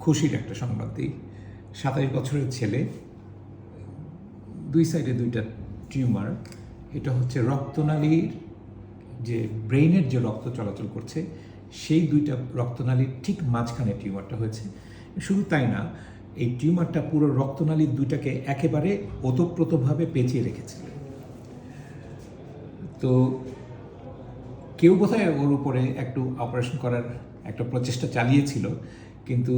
খুশির একটা সংবাদ দিই। সাতাশ বছরের ছেলে, দুই সাইডে দুইটা টিউমার এটা হচ্ছে রক্তনালীর যে ব্রেইনের যে রক্ত চলাচল করছে, সেই দুইটা রক্তনালীর ঠিক মাঝখানে টিউমারটা হয়েছে। শুধু তাই না, এই টিউমারটা পুরো রক্তনালীর দুইটাকে একেবারে ওতপ্রোতভাবে পেঁচিয়ে রেখেছে। তো কেউ বোধহয় ওর উপরে একটু অপারেশন করার একটা প্রচেষ্টা চালিয়েছিল কিন্তু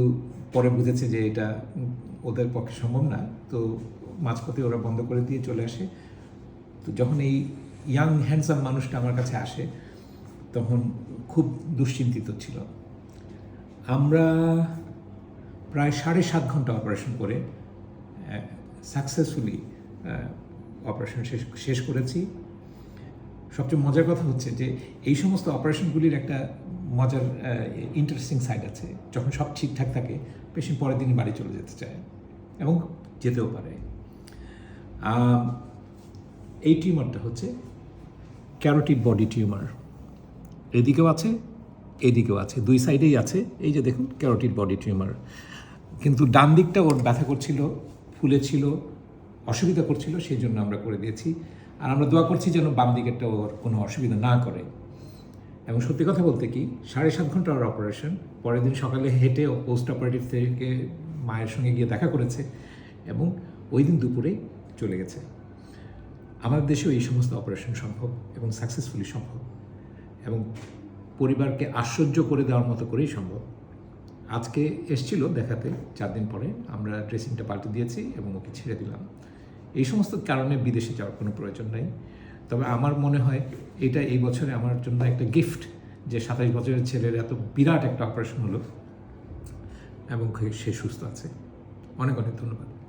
পরে বুঝেছে যে এটা ওদের পক্ষে সম্ভব না, তো মাঝপথে ওরা বন্ধ করে দিয়ে চলে আসে। তো যখন এই ইয়াং হ্যান্ডসাম মানুষটা আমার কাছে আসে, তখন খুব দুশ্চিন্তিত ছিল। আমরা প্রায় সাড়ে সাত ঘণ্টা অপারেশন করে সাকসেসফুলি অপারেশন শেষ শেষ করেছি। সবচেয়ে মজার কথা হচ্ছে যে এই সমস্ত অপারেশনগুলির একটা মজার ইন্টারেস্টিং সাইড আছে। যখন সব ঠিকঠাক থাকে পেশেন্ট পরের দিনই বাড়ি চলে যেতে চায় এবং যেতেও পারে। এই টিউমারটা হচ্ছে ক্যারোটিড বডি টিউমার এদিকেও আছে এদিকেও আছে, দুই সাইডেই আছে। এই যে দেখুন ক্যারোটিড বডি টিউমার কিন্তু ডান দিকটা ওর ব্যথা করছিল, ফুলেছিল অসুবিধা করছিল সেই জন্য আমরা করে দিয়েছি। আর আমরা দোয়া করছি যেন বাম দিকেরটা ওর কোনো অসুবিধা না করে। এবং সত্যি কথা বলতে কি, সাড়ে সাত ঘণ্টা ওর অপারেশন পরের দিন সকালে হেঁটে পোস্ট অপারেটিভ থেকে মায়ের সঙ্গে গিয়ে দেখা করেছে এবং ওই দিন দুপুরেই চলে গেছে। আমাদের দেশেও এই সমস্ত অপারেশন সম্ভব এবং সাকসেসফুলি সম্ভব এবং পরিবারকে আশ্চর্য করে দেওয়ার মতো করেই সম্ভব। আজকে এসছিল দেখাতে, চার দিন পরে আমরা ড্রেসিংটা পাল্টে দিয়েছি এবং ওকে ছেড়ে দিলাম। এই সমস্ত কারণে বিদেশে যাওয়ার কোনো প্রয়োজন নাই। তবে আমার মনে হয় এটা এই বছরে আমার জন্য একটা গিফট যে সাতাশ বছরের ছেলের এত বিরাট একটা অপারেশন হলো এবং সে সুস্থ আছে। অনেক অনেক ধন্যবাদ।